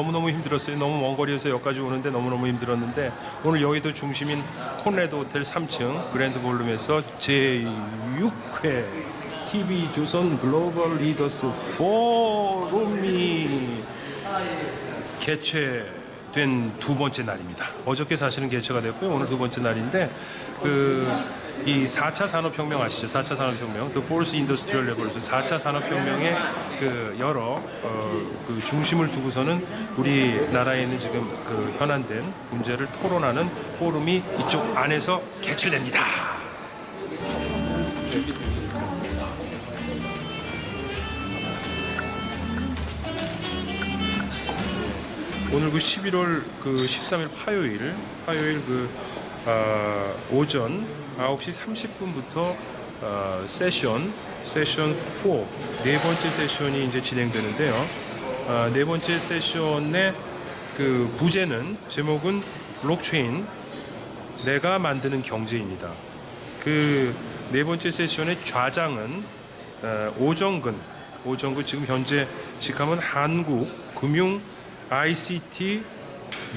힘들었어요. 너무 먼 거리에서 여기까지 오는데 너무너무 힘들었는데 오늘 여의도 중심인 콘레드 호텔 3층 그랜드 볼룸에서 제6회 TV 조선 글로벌 리더스 포럼이 개최 된 두 번째 날입니다. 어저께 사실은 개최가 됐고요. 오늘 두 번째 날인데 그 이 4차 산업혁명 아시죠? 4차 산업혁명, The Fourth Industrial Revolution, 4차 산업혁명의 그 여러 어, 그 중심을 두고서는 우리나라에 있는 지금 그 현안된 문제를 토론하는 포럼이 이쪽 안에서 개최됩니다. 오늘 그 11월 그 13일 화요일 화요일 그 아, 오전 9시 30분부터 아, 세션 세션 4 네 번째 세션이 이제 진행되는데요. 아, 네 번째 세션의 그 부제는 제목은 블록체인 내가 만드는 경제입니다. 그 네 번째 세션의 좌장은 어, 오정근, 오정근 지금 현재 직함은 한국 금융 ICT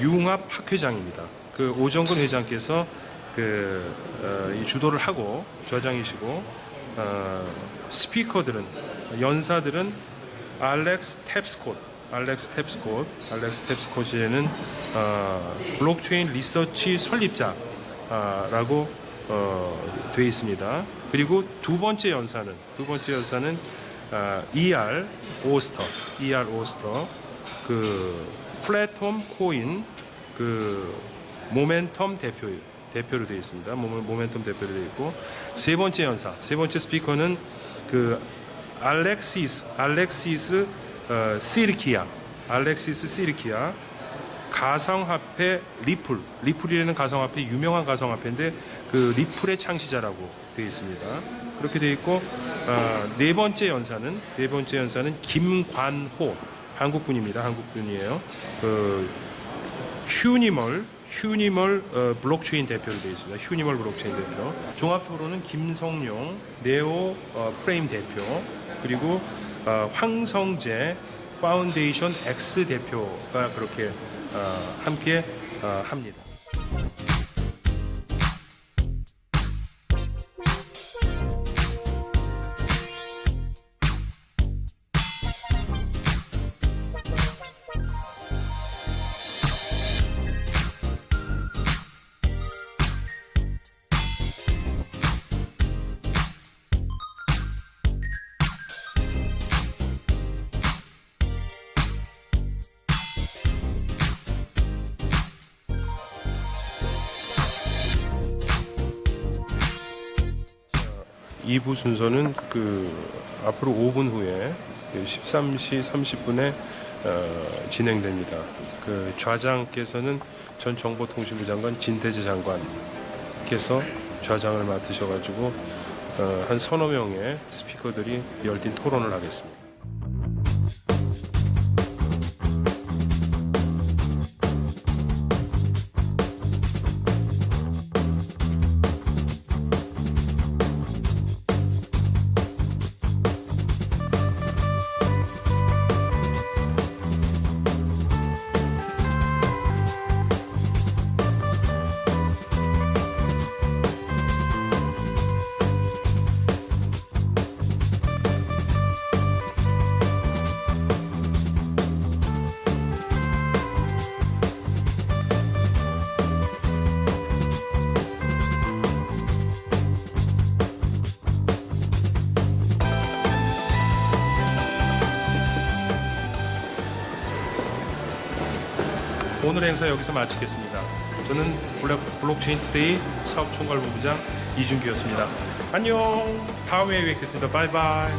융합 학회장입니다. 그 오정근 회장께서 그 어, 이 주도를 하고 좌장이시고 어, 스피커들은 연사들은 알렉스 탭스콧, 알렉스 탭스콧, 알렉스 탭스콧이라는 어, 블록체인 리서치 설립자라고 어, 돼 있습니다. 그리고 두 번째 연사는 두 번째 연사는 아, ER 오스터, ER 오스터 그 플랫폼 코인 그 모멘텀 대표 대표로 되어 있습니다. 모- 모멘텀 대표로 되어 있고 세 번째 연사, 세 번째 스피커는 그 알렉시스, 알렉시스 어, 시르키아, 알렉시스 시르키아 가상화폐 리플, 리플이라는 가상화폐 유명한 가상화폐인데 그 리플의 창시자라고 되어 있습니다. 그렇게 되어 있고 아, 네 번째 연사는 네 번째 연사는 김관호 한국분입니다. 한국분이에요. 그 휴니멀 휴니멀 어, 블록체인 대표로 되어 있습니다. 휴니멀 블록체인 대표. 종합 토론은 김성용 네오 어, 프레임 대표 그리고 어, 황성재 파운데이션 X 대표가 그렇게 어, 함께 어, 합니다. 이부 순서는 그 앞으로 5분 후에 13시 30분에 어, 진행됩니다. 그 좌장께서는 전 정보통신부 장관 진태재 장관께서 좌장을 맡으셔가지고 어, 한 서너 명의 스피커들이 열띤 토론을 하겠습니다. 오늘 행사 여기서 마치겠습니다. 저는 블록, 블록체인 투데이 사업총괄본부장 이준규였습니다. 안녕. 다음에 뵙겠습니다. 바이바이.